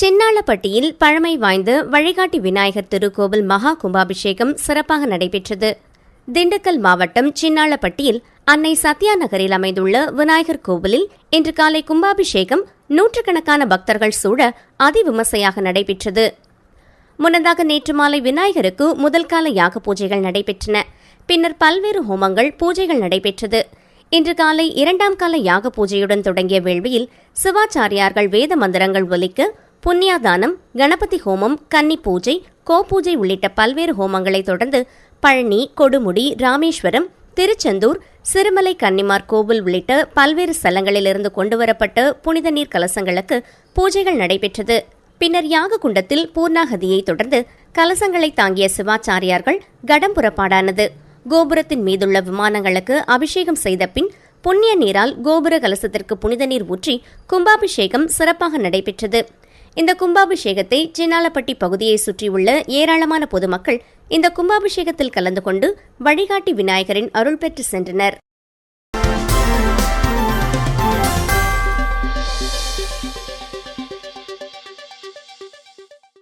சின்னாளப்பட்டியில் பழமை வாய்ந்த வழிகாட்டி விநாயகர் திருக்கோவில் மகா கும்பாபிஷேகம் சிறப்பாக நடைபெற்றது. திண்டுக்கல் மாவட்டம் சின்னாளப்பட்டியில் அன்னை சத்யா நகரில் அமைந்துள்ள விநாயகர் கோவிலில் இன்று காலை கும்பாபிஷேகம் நூற்றுக்கணக்கான பக்தர்கள் சூழ அதிவிமர்சையாக நடைபெற்றது. முன்னதாக நேற்று மாலை விநாயகருக்கு முதல் கால யாக பூஜைகள் நடைபெற்றன. பின்னர் பல்வேறு ஹோமங்கள் பூஜைகள் நடைபெற்றது. இன்று காலை இரண்டாம் கால யாக பூஜையுடன் தொடங்கிய வேள்வியில் சிவாச்சாரியார்கள் வேத மந்திரங்கள் ஒலிக்க புண்ணியாதானம் கணபதி ஹோமம் கன்னி பூஜை கோபூஜை உள்ளிட்ட பல்வேறு ஹோமங்களை தொடர்ந்து பழனி கொடுமுடி ராமேஸ்வரம் திருச்செந்தூர் சிறுமலை கன்னிமார் கோவில் உள்ளிட்ட பல்வேறு ஸ்தலங்களிலிருந்து கொண்டுவரப்பட்ட புனித நீர் கலசங்களுக்கு பூஜைகள் நடைபெற்றது. பின்னர் யாக குண்டத்தில் பூர்ணாகதியை தொடர்ந்து கலசங்களை தாங்கிய சிவாச்சாரியார்கள் கடம் புறப்பாடானது. கோபுரத்தின் மீதுள்ள விமானங்களுக்கு அபிஷேகம் செய்த பின் புண்ணிய நீரால் கோபுர கலசத்திற்கு புனித நீர் ஊற்றி கும்பாபிஷேகம் சிறப்பாக நடைபெற்றது. இந்த கும்பாபிஷேகத்தை சின்னாலப்பட்டி பகுதியை சுற்றியுள்ள ஏராளமான பொதுமக்கள் இந்த கும்பாபிஷேகத்தில் கலந்து கொண்டு வழிகாட்டி விநாயகரின் அருள் பெற்று சென்றனர்.